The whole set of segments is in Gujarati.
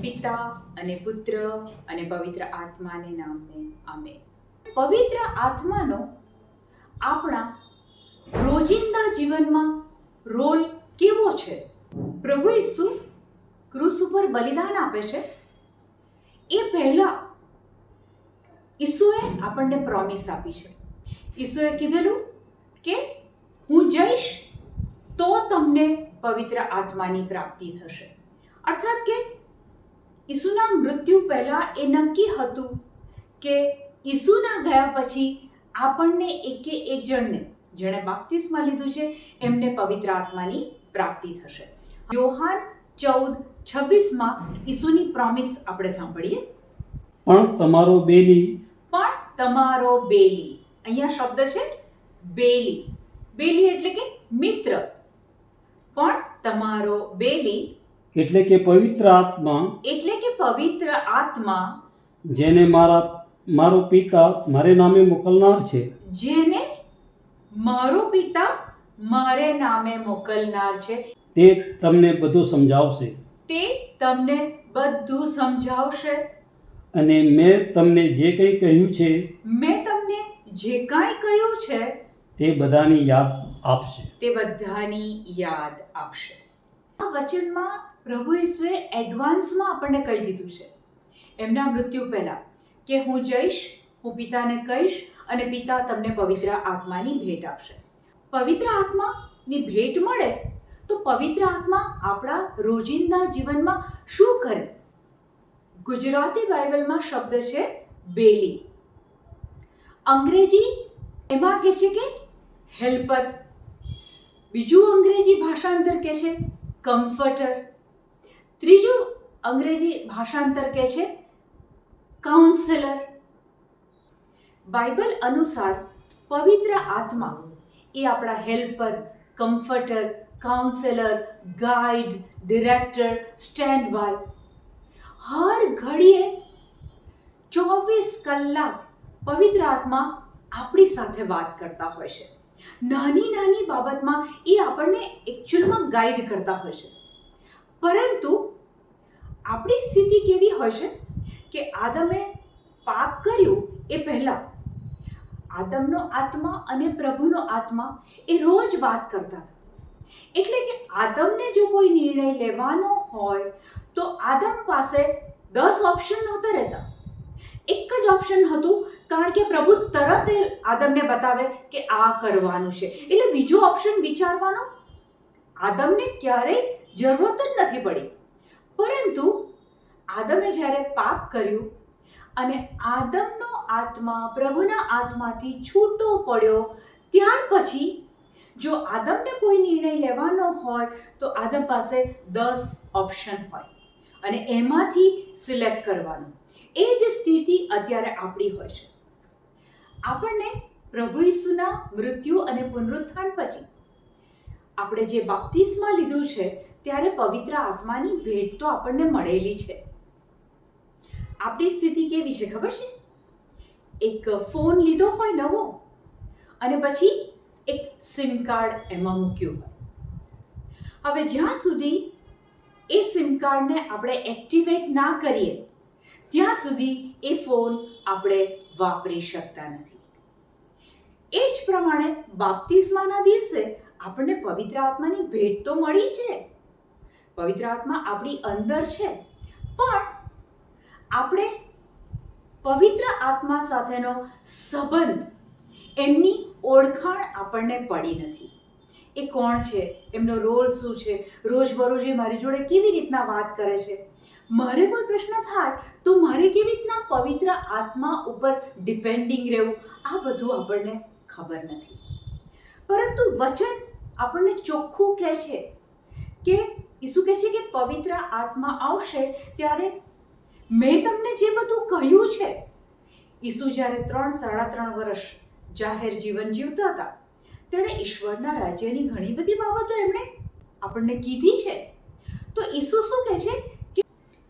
પિતા અને પુત્ર અને પવિત્ર આત્માને નામે આમે પવિત્ર આત્માનો આપણા રોજિંદા જીવનમાં રોલ કેવો છે? પ્રભુ ઈસુ ક્રુસ ઉપર બલિદાન આપે છે. એ પહેલા ઈસુએ આપણને પ્રોમિસ આપી છે. ઈસુએ કીધેલું કે હું જઈશ તો તમને પવિત્ર આત્માની પ્રાપ્તિ થશે. અર્થાત કે ઈસુના મૃત્યુ પહેલાં એ નક્કી હતું કે ઈસુના ગયા પછી આપણને એકે એક જણને જેણે બાપ્તિસ્મા લીધું છે એમને પવિત્ર આત્માની પ્રાપ્તિ થશે. યોહાન ચૌદ છવ્વીસમાં ઈસુની પ્રોમિસ આપણે સાંભળીએ. પણ તમારો બેલી. પણ તમારો બેલી. અહીંયા શબ્દ છે બેલી. બેલી એટલે કે મિત્ર. પણ તમારો બેલી એટલે કે પવિત્ર આત્મા એટલે કે પવિત્ર આત્મા જેને મારા મારો પિતા મારે નામે મોકલનાર છે. જેને મારો પિતા મારે નામે મોકલનાર છે. તે તમને બધું સમજાવશે. તે તમને બધું સમજાવશે. અને મેં તમને જે કંઈ કહ્યું છે મેં તમને જે કાંઈ કહ્યું છે તે બધાની યાદ આપશે. તે બધાની યાદ આપશે. આ વચનમાં પ્રભુ ઈસુએ એડવાન્સમાં આપણને કહી દીધું છે. એમના મૃત્યુ પહેલાં કે હું જઈશ, હું પિતાને કહીશ અને પિતા તમને પવિત્ર આત્માની ભેટ આપશે. પવિત્ર આત્માની ભેટ મળે તો પવિત્ર આત્મા આપણા રોજિંદા જીવનમાં શું કરે? ગુજરાતી બાઇબલમાં શબ્દ છે બેલી. અંગ્રેજી એમાં કહે છે કે હેલ્પર. બીજું અંગ્રેજી ભાષાંતર કહે છે કમ્ફર્ટર. ત્રીજું અંગ્રેજી ભાષાંતર કે છે? કાઉન્સેલર બાઇબલ અનુસાર પવિત્ર આત્મા એ આપણા helper comforter counsellor guide director stand by હર ઘડીએ ચોવીસ કલાક પવિત્ર આત્મા આપણી સાથે વાત કરતા હોય છે. નાની નાની બાબતમાં એ આપણને એકચ્યુઅલમાં ગાઈડ કરતા હોય છે. પરંતુ આપણી સ્થિતિ કેવી હોય છે કે આદમે પાપ કર્યું એ પહેલાં. આદમનો આત્મા અને પ્રભુનો આત્મા એ રોજ વાત કરતા હતા. એટલે કે આદમને જો કોઈ નિર્ણય લેવાનો હોય તો આદમ પાસે દસ ઓપ્શન નહોતા રહેતા. એક જ ઓપ્શન હતું કારણ કે પ્રભુ તરત આદમને બતાવે કે આ કરવાનું છે. એટલે બીજો ઓપ્શન વિચારવાનો, આદમને ક્યારેય જરૂરત જ નથી પડી. પરંતુ આદમે જ્યારે પાપ કર્યું અને આદમનો આત્મા પ્રભુના આત્માથી છૂટો પડ્યો, ત્યાર પછી જો આદમને કોઈ નિર્ણય લેવાનો હોય, તો આદમ પાસે દસ ઓપ્શન હોય અને એમાંથી સિલેક્ટ કરવાનું. એ જ સ્થિતિ અત્યારે આપણી હોય છે. આપણને પ્રભુ ઈસુના મૃત્યુ અને પુનરુત્થાન પછી આપણે જે બાપ્તિસ્મા લીધું છે ત્યારે પવિત્ર આત્માની ભેટ તો આપણને મળેલી છે. આપણી સ્થિતિ કેવી છે ખબર છે? એક ફોન લીધો હોય નવો અને પછી એક સિમ કાર્ડ એમાં મૂક્યું હોય. હવે જ્યાં સુધી એ સિમ કાર્ડને આપણે એક્ટિવેટ ના કરીએ, ત્યાં સુધી એ ફોન આપણે વાપરી શકતા નથી. એ જ પ્રમાણે બાપ્તિસ્માના દિવસે આપણને પવિત્ર આત્માની ભેટ તો મળી છે. પવિત્ર આત્મા આપણી અંદર છે. પણ આપણે પવિત્ર આત્મા સાથેનો સંબંધ, એમની ઓળખાણ આપણને પડી નથી. એ કોણ છે? એમનો રોલ શું છે? રોજબરોજ એ મારી જોડે કેવી રીતના વાત કરે છે? મારે કોઈ પ્રશ્ન થાય તો મારે કેવી રીતના પવિત્ર આત્મા ઉપર ડિપેન્ડિંગ રહેવું? આ બધું આપણને ખબર નથી. પરંતુ વચન આપણને ચોખ્ખું કહે છે કે ઈસુ કહે છે કે પવિત્ર આત્મા આવશે ત્યારે મેં તમને જે બધું કહ્યું છે, ઈસુ જ્યારે ત્રણ, સાડા ત્રણ વર્ષ જાહેર જીવન જીવતા હતા, ત્યારે ઈશ્વરના રાજ્યની ઘણી બધી બાબતો એમણે આપણને કીધી છે. તો ઈસુ શું કહે છે કે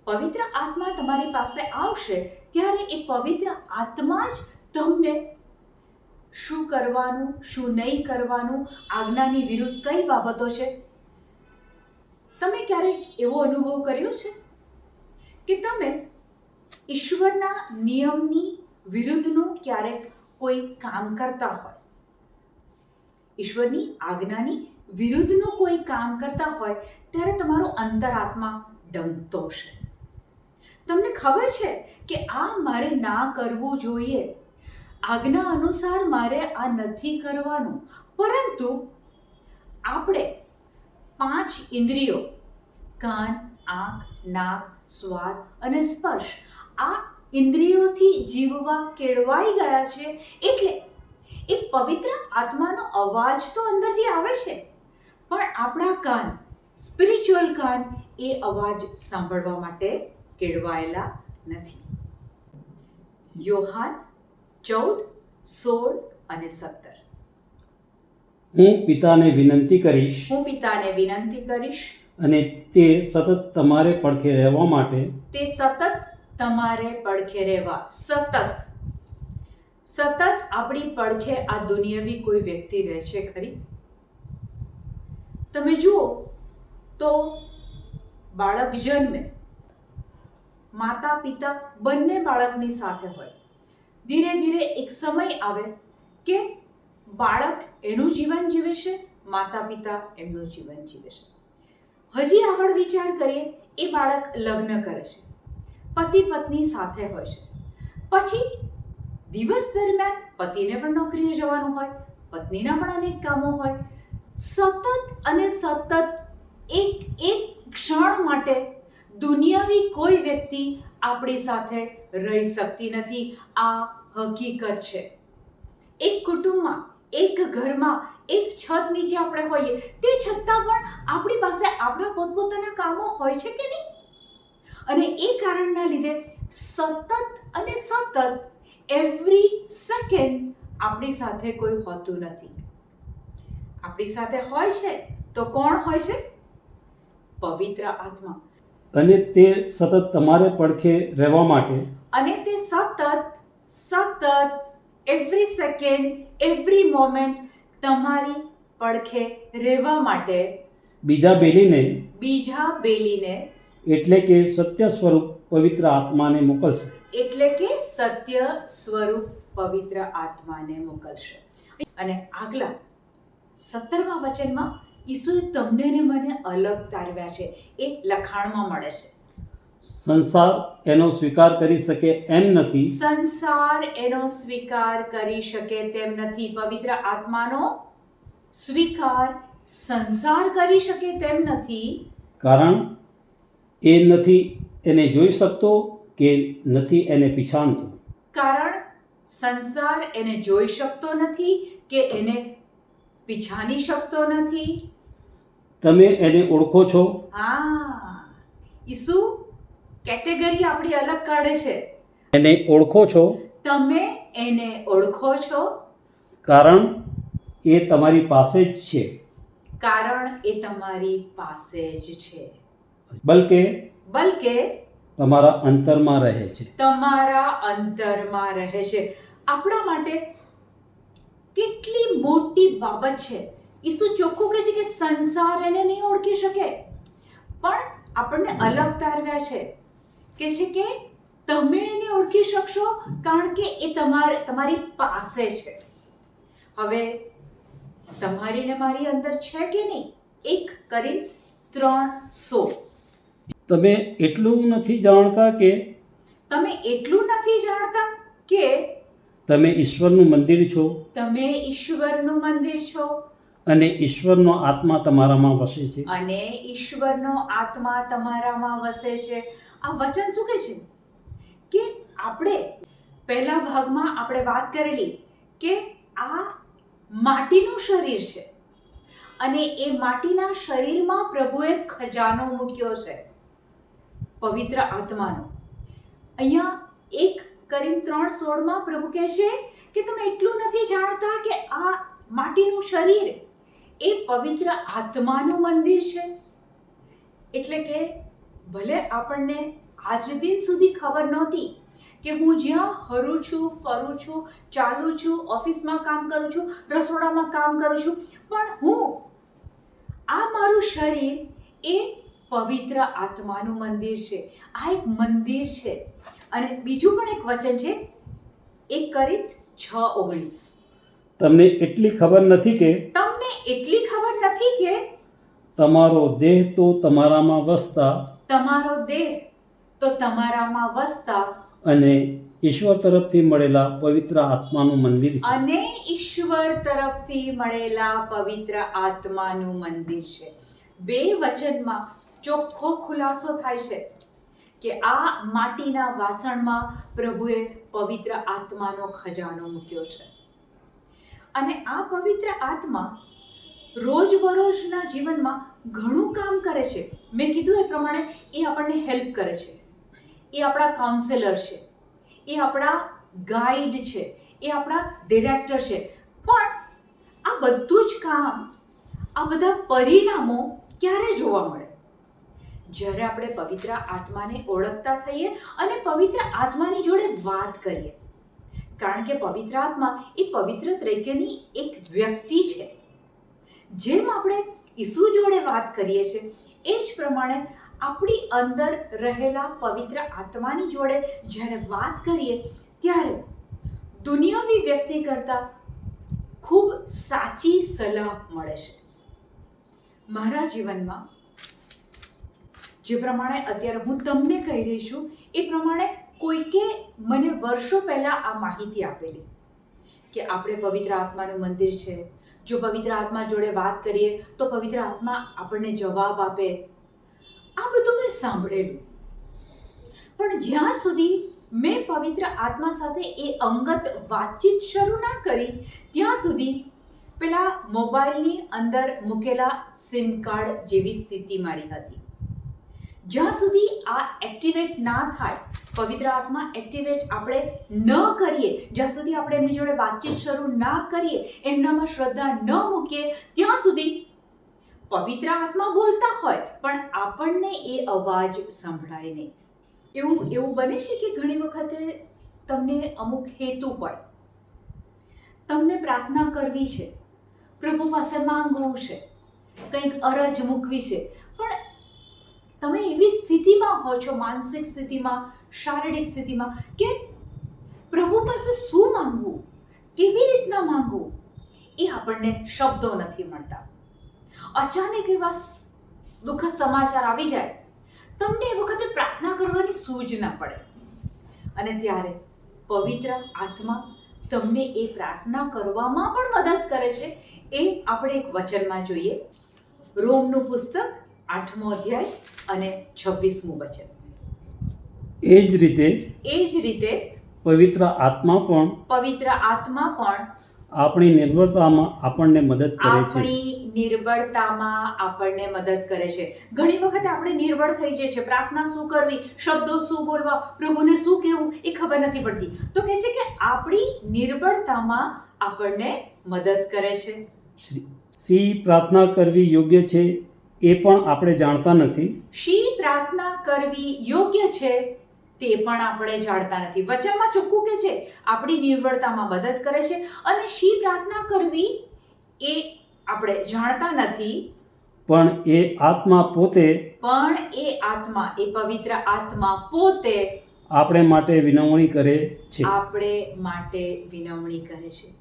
પવિત્ર આત્મા તમારી પાસે આવશે ત્યારે એ પવિત્ર આત્મા જ તમને શું કરવાનું, શું નહીં કરવાનું, આજ્ઞાની વિરુદ્ધ કઈ બાબતો છે? તમે ક્યારેક એવો અનુભવ કર્યો છે? કે તમે ઈશ્વરના નિયમની વિરુદ્ધનું ક્યારેક કોઈ કામ કરતા હોય? ઈશ્વરની આજ્ઞાની વિરુદ્ધનું કોઈ કામ કરતા હોય, ત્યારે તમારો અંતરાત્મા ડંકતો હશે. તમને ખબર છે કે આ મારે ના કરવું જોઈએ? આજ્ઞા અનુસાર મારે આ નથી કરવાનું. પરંતુ આપણે પાંચ ઇન્દ્રિયો. કાન, આંખ, નાક, સ્વાદ અને સ્પર્શ. આ ઇન્દ્રિયોથી જીવવા કેળવાઈ ગયા છે એટલે એ પવિત્ર આત્માનો અવાજ તો અંદરથી આવે છે. પણ આપણા કાન સ્પિરિચ્યુઅલ કાન, એ અવાજ સાંભળવા માટે કેળવાયેલા નથી. યોહાન ચૌદ, સોળ અને સત્તર. હું પિતાને વિનંતી કરીશ હું પિતાને વિનંતી કરીશ અને તે સતત તમારે પડખે રહેવા માટે તે સતત તમારે પડખે રહેવા. સતત. સતત આપણી પડખે આ દુનિયાવી કોઈ વ્યક્તિ રહે છે ખરી? તમે જુઓ તો બાળક જન્મે. માતા પિતા બંને બાળકની સાથે હોય. ધીરે ધીરે એક સમય આવે કે બાળક એનું જીવન જીવે છે માતા પિતા એમનું જીવન જીવે છે. હજી આગળ વિચાર કરીએ, એ બાળક લગ્ન કરે છે. પતિ પત્ની સાથે હોય છે. પછી દિવસ દરમિયાન પતિને પણ નોકરીએ જવાનું હોય, પત્નીના પણ અનેક કામો હોય. સતત અને સતત એક એક ક્ષણ માટે દુનિયાવી કોઈ વ્યક્તિ આપણી સાથે રહી શકતી નથી. આ હકીકત છે. એક કુટુંબમાં એક ઘરમાં એક છત નીચે આપણે હોઈએ તે છતાં પણ આપણી પાસે આપણા પોતપોતાના કામો હોય છે કે નહીં? અને એ કારણના લીધે સતત અને સતત એવરી સેકન્ડ આપણી સાથે કોઈ હોતું નથી. આપણી સાથે હોય છે તો કોણ હોય છે? પવિત્ર આત્મા. અને તે સતત તમારે પડખે રહેવા માટે અને તે સતત સતત એવરી સેકન્ડ એવરી મોમેન્ટ તમારી પડખે રહેવા માટે બીજા બેલીને બીજા બેલીને એટલે કે સત્ય સ્વરૂપ પવિત્ર આત્માને મોકલશે. એટલે કે સત્ય સ્વરૂપ પવિત્ર આત્માને મોકલશે. અને આગલા સત્તરમા વચનમાં ઈસુએ તમને ને મને અલગ તારવ્યા છે. એ લખાણમાં મળે છે. સંસાર એનો સ્વીકાર કરી શકે એમ નથી. સંસાર એનો સ્વીકાર કરી શકે તેમ નથી. પવિત્ર આત્માનો સ્વીકાર સંસાર કરી શકે તેમ નથી. કારણ એ નથી એને જોઈ શકતો કે નથી એને પીછાણતો. કારણ સંસાર એને જોઈ શકતો નથી કે એને પીછાની શકતો નથી. તમે એને ઓળખો છો? હા. ઈસુ કેટેગરી આપણી અલગ કાઢે છે. એને ઓળખો છો? તમે એને ઓળખો છો? કારણ એ તમારી પાસે જ છે. કારણ એ તમારી પાસે જ છે. બલકે બલકે તમારા અંતરમાં રહે છે. તમારા અંતરમાં રહે છે. આપણા માટે કેટલી મોટી બાબત છે. ઈસુ ચોખ્ખું કહે છે કે સંસાર એને નહીં ઓળખી શકે. પણ આપણને અલગ તારવ્યા છે. કે છે કે તમે એને ઓળખી શકશો કારણ કે એ તમારે તમારી પાસે છે. હવે તમારી ને મારી અંદર છે કે નહીં? એક કરી ત્રણ સો. તમે એટલું નથી જાણતા કે તમે એટલું નથી જાણતા કે તમે ઈશ્વરનું મંદિર છો? તમે ઈશ્વરનું મંદિર છો. અને ઈશ્વરનો આત્મા તમારામાં વસે છે? અને ઈશ્વરનો આત્મા તમારામાં વસે છે. આ વચન શું કહે છે કે આપણે પહેલા ભાગમાં આપણે વાત કરેલી કે આ માટીનું શરીર છે અને એ માટીના શરીરમાં પ્રભુએ ખજાનો મૂક્યો છે, પવિત્ર આત્માનો. અહીંયા એક કરીને ત્રણ સોળમાં પ્રભુ કહે છે કે તમે એટલું નથી જાણતા કે આ માટીનું શરીર એ પવિત્ર આત્માનું મંદિર છે. એટલે કે ભલે આપણને આજ દિન સુધી ખબર નહોતી કે હું જ્યાં હરું છું ફરું છું ચાલું છું ઓફિસમાં કામ કરું છું રસોડામાં કામ કરું છું પણ હું આ મારું શરીર એ પવિત્ર આત્માનું મંદિર છે. આ એક મંદિર છે. અને બીજું પણ એક વચન છે એક કરીત છ ઓગણીસ. તમને એટલી ખબર નથી કે તમને એટલી ખબર નથી કે તમારો દેહ તો તમારામાં વસતા તમારો દેહ તો તમારામાં વસતા અને ઈશ્વર તરફથી મળેલા પવિત્ર આત્માનું મંદિર છે. અને ઈશ્વર તરફથી મળેલા પવિત્ર આત્માનું મંદિર છે. બે વચનમાં ચોખ્ખો ખુલાસો થાય છે કે આ માટીના વાસણમાં પ્રભુએ પવિત્ર આત્માનો ખજાનો મૂક્યો છે. અને આ પવિત્ર આત્મા રોજબરોજના જીવનમાં ઘણું કામ કરે છે. મેં કીધું એ પ્રમાણે એ આપણને હેલ્પ કરે છે. એ આપણા કાઉન્સેલર છે. એ આપણા ગાઈડ છે. એ આપણા ડિરેક્ટર છે. પણ આ બધું જ કામ, આ બધા પરિણામો ક્યારે જોવા મળે? જ્યારે આપણે પવિત્ર આત્માને ઓળખતા થઈએ અને પવિત્ર આત્માની જોડે વાત કરીએ. કારણ કે પવિત્ર આત્મા એ પવિત્ર તરીકેની એક વ્યક્તિ છે. જેમ આપણે ઈસુ જોડે વાત કરીએ છીએ, એ જ પ્રમાણે આપણી અંદર રહેલા પવિત્ર આત્માની જોડે જ્યારે વાત કરીએ, ત્યારે દુનિયાવી વ્યક્તિ કરતાં ખૂબ સાચી સલાહ મળે છે. મારા જીવનમાં જે પ્રમાણે અત્યારે હું તમને કહી રહી છું, એ પ્રમાણે કોઈકે મને વર્ષો પહેલાં આ માહિતી આપેલી કે આપણે પવિત્ર આત્માનું મંદિર છે જો પવિત્ર આત્મા જોડે વાત કરીએ, તો પવિત્ર આત્મા આપણને જવાબ આપે. આ બધું મેં સાંભળેલું. પણ જ્યાં સુધી મેં પવિત્ર આત્મા સાથે એ અંગત વાતચીત શરૂ ના કરી, ત્યાં સુધી પેલા મોબાઈલની અંદર મૂકેલા સિમ કાર્ડ જેવી સ્થિતિ મારી હતી. જ્યાં સુધી આ એક્ટિવેટ ના થાય, પવિત્ર આત્મા એક્ટિવેટ આપણે ન કરીએ, જ્યાં સુધી આપણે એમની જોડે વાતચીત શરૂ ના કરીએ, એમનામાં શ્રદ્ધા ન મૂકીએ, ત્યાં સુધી પવિત્ર આત્મા બોલતા હોય, પણ આપણને એ અવાજ સંભળાય નહીં. એવું એવું બને છે કે ઘણી વખતે તમને અમુક હેતુ હોય. તમને પ્રાર્થના કરવી છે. પ્રભુ પાસે માંગવું છે. કંઈક અરજ મૂકવી છે. તમે એવી સ્થિતિમાં હો છો, માનસિક સ્થિતિમાં, શારીરિક સ્થિતિમાં, કે પ્રભુ પાસે શું માંગવું? કેવી રીતના માંગવું? એ આપણને શબ્દો નથી મળતા. અચાનક એવા દુઃખદ સમાચાર આવી જાય. તમને એ વખતે પ્રાર્થના કરવાની સૂઝ ન પડે. અને ત્યારે પવિત્ર આત્મા તમને એ પ્રાર્થના કરવામાં પણ મદદ કરે છે. એ આપણે એક વચનમાં જોઈએ. રોમનું પુસ્તક આઠમો અધ્યાય અને છવ્વીસમું વચન. એ જ રીતે એ જ રીતે પવિત્ર આત્મા પણ પવિત્ર આત્મા પણ આપણી નિર્ભરતામાં આપણને મદદ કરે છે. આપણી નિર્બળતામાં આપણને મદદ કરે છે. ઘણી વખત આપણે નિર્બળ થઈ જઈએ છે પ્રાર્થના શું કરવી? શબ્દો શું બોલવા? પ્રભુને શું કહેવું? એ ખબર નથી પડતી. તો કહે છે કે આપણી નિર્બળતામાં આપણને મદદ કરે છે. શ્રી- સી પ્રાર્થના કરવી યોગ્ય છે? એ પણ આપણે જાણતા નથી. શી પ્રાર્થના કરવી યોગ્ય છે તે પણ આપણે જાણતા નથી. વચનમાં ચોખ્ખું કે છે? આપણી નિર્બળતામાં મદદ કરે છે. અને શી પ્રાર્થના કરવી એ આપણે જાણતા નથી. પણ એ આત્મા પોતે પણ એ આત્મા એ પવિત્ર આત્મા પોતે આપણે માટે વિનવણી કરે છે. આપણે માટે વિનવણી કરે છે.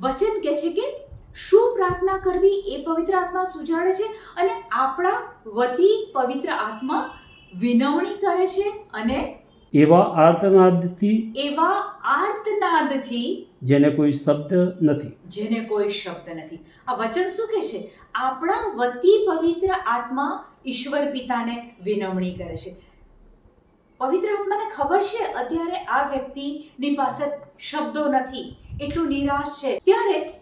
વચન કહે છે કે શું પ્રાર્થના કરવી એ પવિત્ર આત્મા સુજાડે છે અને આપણા વતી પવિત્ર આત્મા વિનવણી કરે છે અને એવા આર્તનાદથી એવા આર્તનાદથી જેને કોઈ શબ્દ નથી. જેને કોઈ શબ્દ નથી. આ વચન શું કહે છે? આપણા વતી પવિત્ર આત્મા ઈશ્વર પિતાને વિનવણી કરે છે. પવિત્ર આત્માને ખબર છે? અત્યારે આ વ્યક્તિની પાસે શબ્દો નથી. એટલું નિરાશ છે. ત્યારે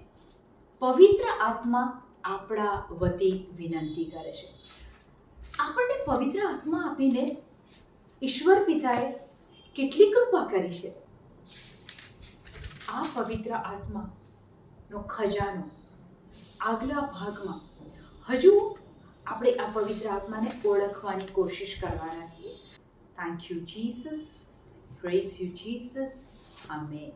પવિત્ર આત્મા આપણા વતી વિનંતી કરે છે. આપણને પવિત્ર આત્મા આપીને ઈશ્વર પિતાએ કેટલી કૃપા કરી છે? આ પવિત્ર આત્માનો ખજાનો આગલા ભાગમાં હજુ આપણે આ પવિત્ર આત્માને ઓળખવાની કોશિશ કરવાના છીએ. Thank you Jesus praise you Jesus amen